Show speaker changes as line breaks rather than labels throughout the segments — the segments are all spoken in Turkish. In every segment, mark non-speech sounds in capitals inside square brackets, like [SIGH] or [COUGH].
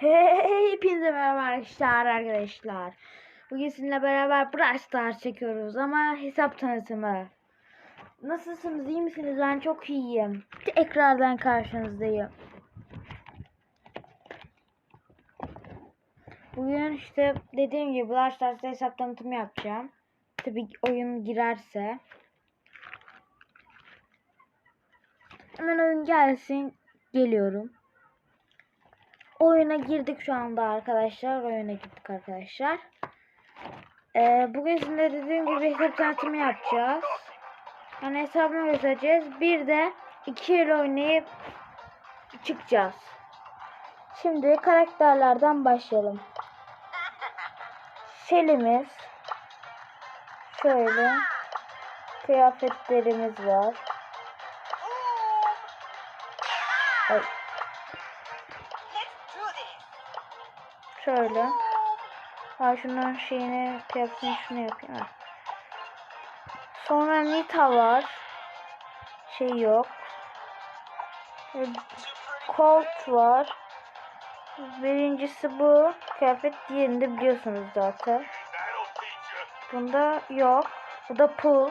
Hey, hepinize merhaba arkadaşlar arkadaşlar. Bugün sizinle beraber Brawl Stars çekiyoruz ama hesap tanıtımı. Nasılsınız iyi misiniz? Ben çok iyiyim. Tekrardan karşınızdayım. Bugün işte dediğim gibi Brawl Stars'ta hesap tanıtımı yapacağım. Tabii oyun girerse. Hemen oyun gelsin. Geliyorum. Oyuna girdik şu anda arkadaşlar. Oyuna gittik arkadaşlar. Ee, bugün sizinle dediğim gibi hesap tanıtımı yapacağız. Yani hesabını göstereceğiz. Bir de iki el oynayıp çıkacağız. Şimdi karakterlerden başlayalım. Şelimiz. Şöyle. Kıyafetlerimiz var. Ay, Şöyle. Ha şunun şeyini kıyafetini şunu yapayım. Ha. Sonra Nita var. Şey yok. Ee, Colt var. Birincisi bu. Kıyafet diğerini biliyorsunuz zaten. Bunda yok. Bu da Pool.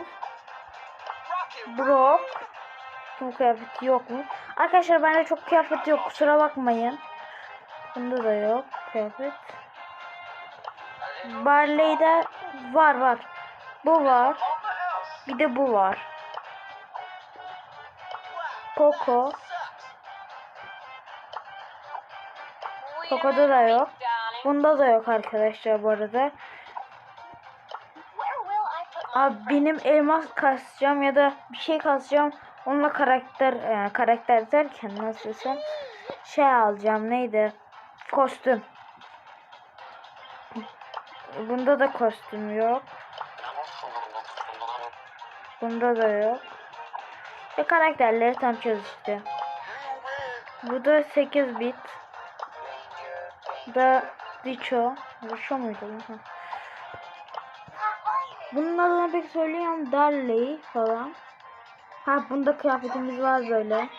Brock. Bu kıyafeti yok mu? Arkadaşlar bende çok kıyafet yok. Kusura bakmayın. Bunda da yok kıyafet. Barley'de var var. Bu var. Bir de bu var. Poco. Poco'da da yok. Bunda da yok arkadaşlar bu arada. Abi benim elmas kasacağım ya da bir şey kasacağım. Onunla karakter yani karakter derken nasıl desem şey alacağım neydi? Kostüm. Bunda da kostüm yok. Bunda da yok. Ve karakterleri tanıtıyoruz işte. Bu da 8 bit. Bu da Richo. Richo muydu? Bunun adını pek söyleyemem. Darley falan. Ha bunda kıyafetimiz var böyle.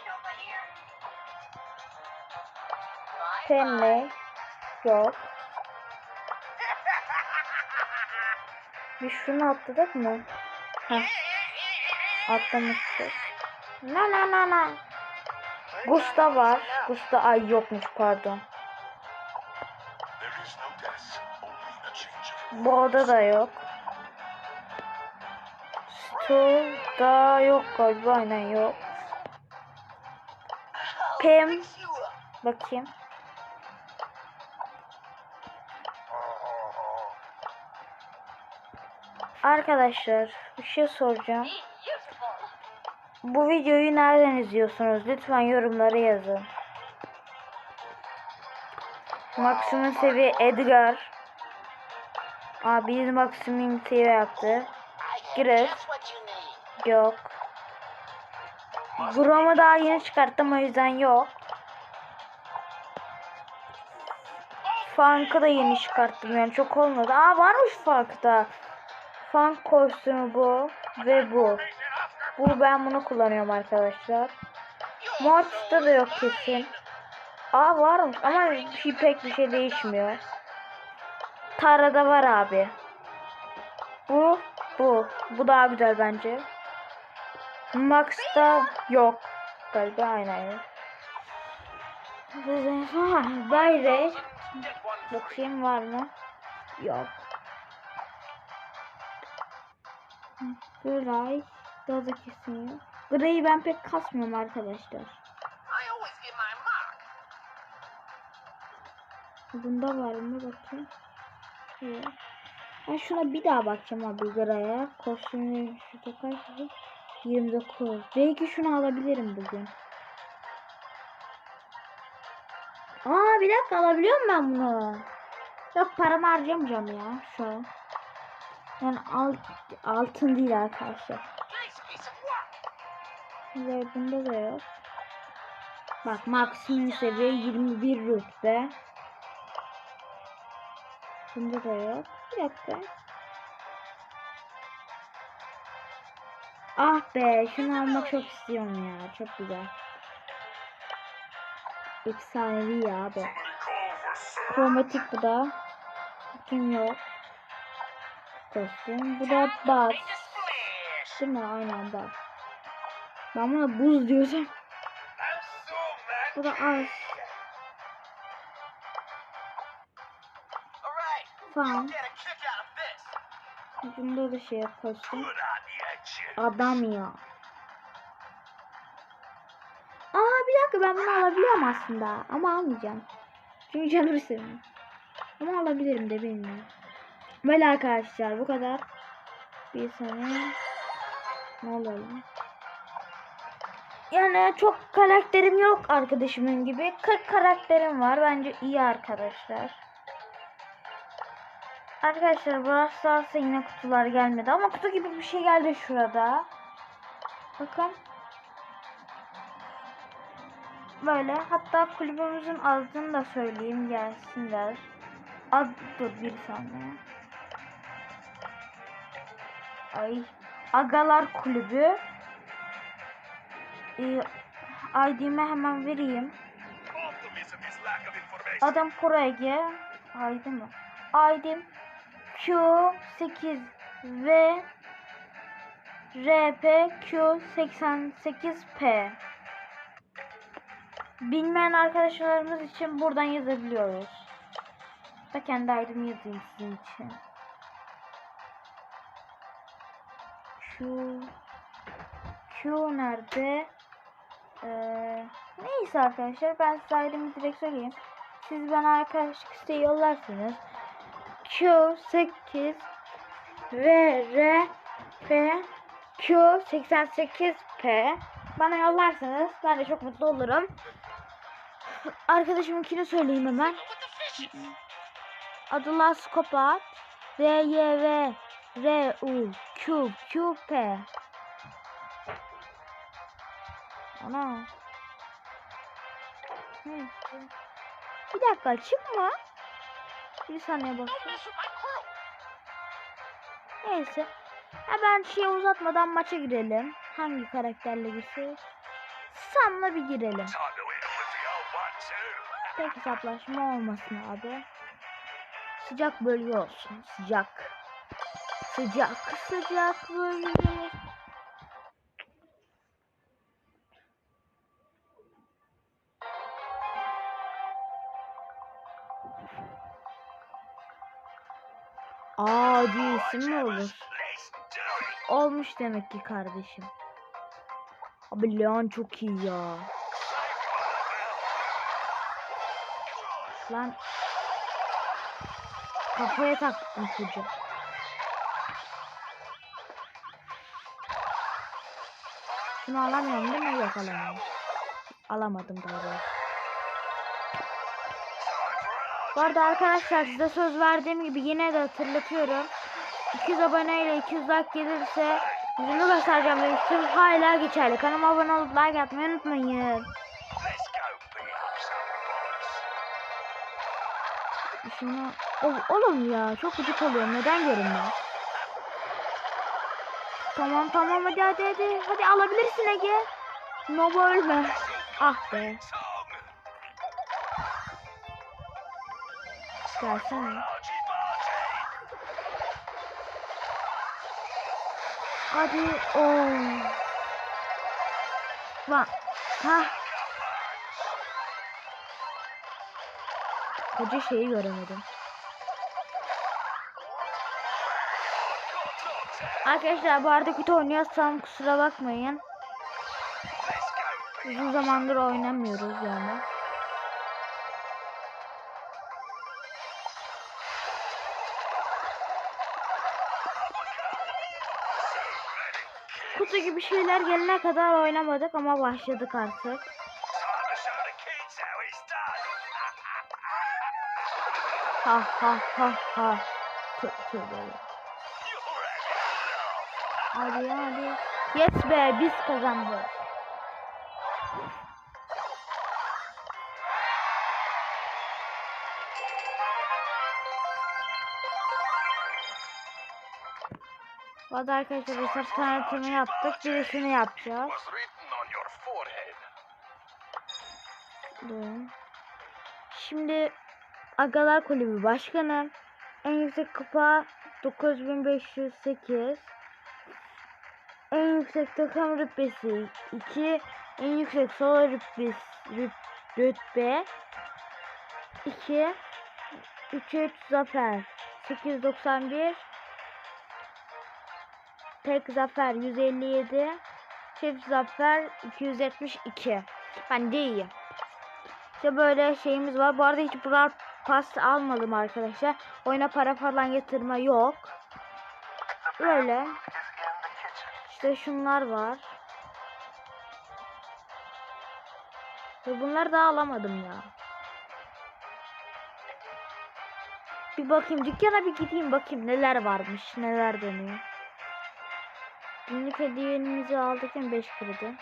Penley. Yok. Bir şunu atladık mı? Heh. Atlamıştık. Na na na na. Gusta var. Gusta ay yokmuş pardon. Bu oda da yok. Stu da yok galiba aynen yok. Pam. Bakayım. Arkadaşlar bir şey soracağım. Bu videoyu nereden izliyorsunuz? Lütfen yorumlara yazın. Maksimum seviye Edgar. Abi maksimum seviye yaptı. Gires. Yok. Grom'u daha yeni çıkarttım o yüzden yok. Funk'ı da yeni çıkarttım yani çok olmadı. Aa varmış Funk'ta. Funk kostümü bu ve bu. Bu ben bunu kullanıyorum arkadaşlar. Mortis'te de yok kesin. Aa varmış ama bir pek bir şey değişmiyor. Tara'da var abi. Bu, bu. Bu daha güzel bence. Max'ta yok. Galiba aynı aynı. Bayre. Bakayım var mı? Yok. Gray. Daha da kesin yok. Gray'i ben pek kasmıyorum arkadaşlar. Bunda var mı bakayım. Yok. Ben şuna bir daha bakacağım abi Gray'a. Kostümü şurada kaç? 29. Belki şunu alabilirim bugün. Aa bir dakika alabiliyor muyum ben bunu? Yok paramı harcamayacağım ya şu an. Yani alt, altın değil arkadaşlar. Ve bunda da yok. Bak maksimum seviye 21 rütbe. Bunda da yok. Bir dakika. Ah be şunu almak çok istiyorum ya. Çok güzel. Efsanevi ya abi. Kromatik bu da. Kim yok. Kostüm. Bu da baz. Değil mi? Aynen baz. Ben buna buz diyorsam. Bu da az. Fan. Bunda da şey kostüm. Adam ya. Aa bir dakika ben bunu alabiliyorum aslında. Ama almayacağım. Çünkü canım istemiyor. Ama alabilirim de bilmiyorum. Böyle arkadaşlar bu kadar. Bir saniye. Ne olalım? Yani çok karakterim yok arkadaşımın gibi. 40 karakterim var. Bence iyi arkadaşlar. Arkadaşlar Stars'a yine kutular gelmedi. Ama kutu gibi bir şey geldi şurada. Bakın. Böyle. Hatta kulübümüzün adını da söyleyeyim gelsinler. Ad dur bir saniye. Ay. Agalar Kulübü. Ee, ID'mi hemen vereyim. Adam Pro Ege. ID mi? ID'm Q8 ve RPQ88P. Bilmeyen arkadaşlarımız için buradan yazabiliyoruz. Da kendi aydımı yazayım sizin için. Q Q nerede? Ee, neyse arkadaşlar ben size aydımı direkt söyleyeyim. Siz bana arkadaşlık isteği yollarsınız. Q8 ve R P Q88P bana yollarsanız ben de çok mutlu olurum. Arkadaşımınkini söyleyeyim hemen. Adı Laskopat R Y V R U Q Q P Ana. Neyse. Bir dakika çıkma. Bir saniye bakayım. Neyse. Hemen şey uzatmadan maça girelim. Hangi karakterle girsek? Sam'la bir girelim. Tek hesaplaşma olmasın abi. Sıcak bölge olsun. Sıcak. Sıcak. Sıcak bölge. Adi isim mi olur? Olmuş demek ki kardeşim. Abi Leon çok iyi ya. Lan kafaya taktım çocuğu. Şunu alamıyorum değil mi? Yok alamıyorum. Alamadım galiba. Bu arada arkadaşlar size söz verdiğim gibi yine de hatırlatıyorum. 200 abone ile 200 like gelirse yüzümü göstereceğim demiştim. Hala geçerli. Kanalıma abone olup like atmayı unutmayın. Şunu... Oğlum ya çok gıcık oluyor. Neden görünmüyor? Tamam tamam hadi hadi hadi. Hadi alabilirsin Ege. Nobo ölme. Ah be. Gelsene. Hadi. Oo. Lan. Ha. Koca şeyi göremedim. Arkadaşlar bu arada kötü oynuyorsam kusura bakmayın. Uzun zamandır oynamıyoruz yani. Kutu gibi şeyler gelene kadar oynamadık ama başladık artık. Ha ha ha ha. Tö tövbe. Hadi hadi. Yes be biz kazandık. Bu arada arkadaşlar hesap tanıtımı yaptık. Yapacağız.
on your forehead.
Durun. Şimdi Agalar Kulübü Başkanı. En yüksek kupa 9508. En yüksek takım rütbesi 2. En yüksek solo rütbesi rüt- rütbe 2. 3 3 zafer 891. Tek zafer 157. Çift zafer 272. Ben de iyiyim. İşte böyle şeyimiz var. Bu arada hiç Brawl Pass almadım arkadaşlar. Oyuna para falan yatırma yok. Böyle. İşte şunlar var. Ve bunları da alamadım ya. Bir bakayım dükkana bir gideyim bakayım neler varmış neler dönüyor. Günlük hediyemizi aldık 5 kredi.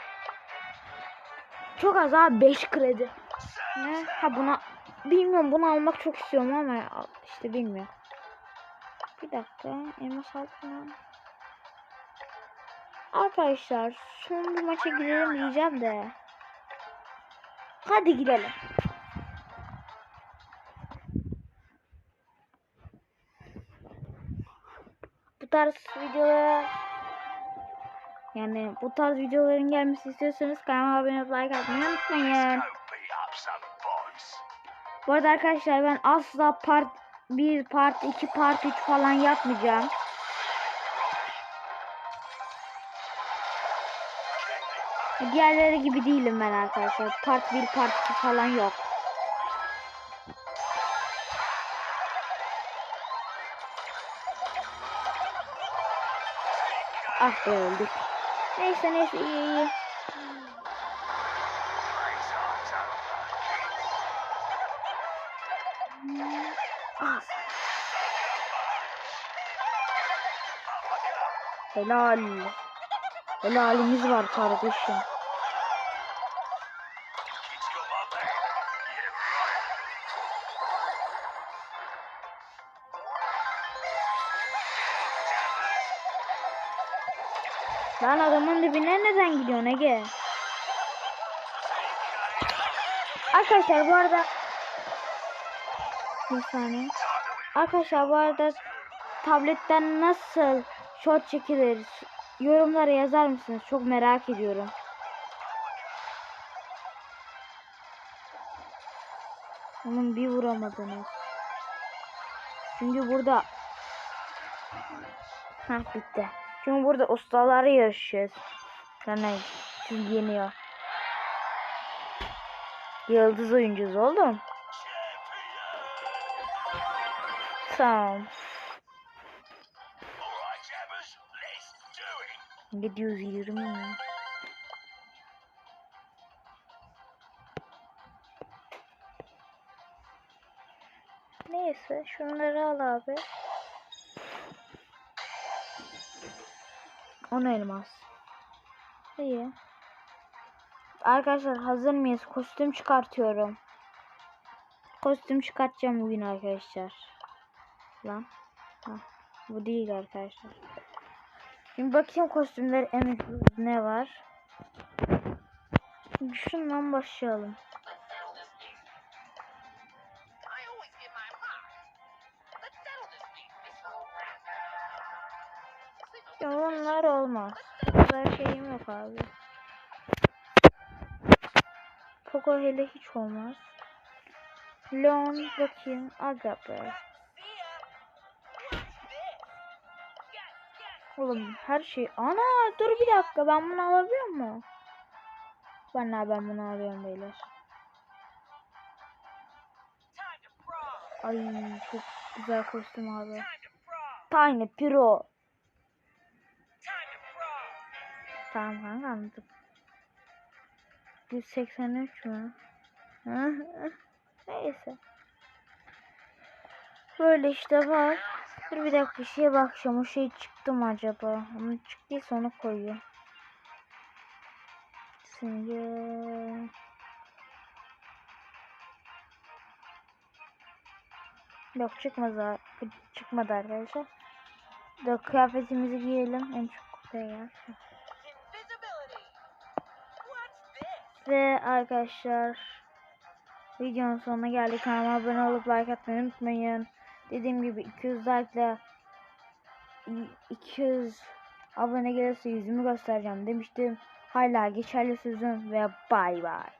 Çok az abi 5 kredi. Ne? Ha buna bilmiyorum bunu almak çok istiyorum ama işte bilmiyorum. Bir dakika elmas altına. Arkadaşlar son bir maça gidelim diyeceğim de. Hadi gidelim. Bu tarz videolara yani bu tarz videoların gelmesi istiyorsanız kanalıma abone olup like atmayı unutmayın. Bu arada arkadaşlar ben asla part 1, part 2, part 3 falan yapmayacağım. Diğerleri gibi değilim ben arkadaşlar. Part 1, part 2 falan yok. Ah be öldük. Neyse neyse iyi iyi. Ah. Helal. Helalimiz var kardeşim. Lan adamın dibine neden gidiyorsun Ege? Arkadaşlar bu arada bir saniye. Arkadaşlar bu arada tabletten nasıl shot çekilir yorumlara yazar mısınız? Çok merak ediyorum. Onun bir vuramadınız. Çünkü burada Heh bitti. Çünkü burada ustaları yarışacağız. Yani siz yeniyor. Yıldız oyuncuyuz oğlum. Tamam. 720 mi? Neyse şunları al abi. 10 elmas. İyi. Arkadaşlar hazır mıyız? Kostüm çıkartıyorum. Kostüm çıkartacağım bugün arkadaşlar. Lan. Ha, bu değil arkadaşlar. Şimdi bakayım kostümler en ne var. Şundan başlayalım. Ya onlar olmaz. Kadar şeyim yok abi. Poco hele hiç olmaz. Leon bakayım. Aga be. Oğlum her şey. Ana dur bir dakika ben bunu alabiliyor mu? Ne ben bunu alıyorum beyler. Ay çok güzel kostüm abi. Tiny Pro. Tamam kanka anladım. 183 mü? [LAUGHS] Neyse. Böyle işte var. Dur bir dakika bir şeye bakacağım. O şey çıktı mı acaba? Onu çıktıysa onu koyuyor. Simge. Yok çıkmadı. Bu çıkmadı arkadaşlar. Dur kıyafetimizi giyelim. En çok kupaya? Ve arkadaşlar Videonun sonuna geldik. Kanalıma abone olup like atmayı unutmayın. Dediğim gibi 200 like ile 200 abone gelirse yüzümü göstereceğim demiştim. Hala geçerli sözüm ve bay bay.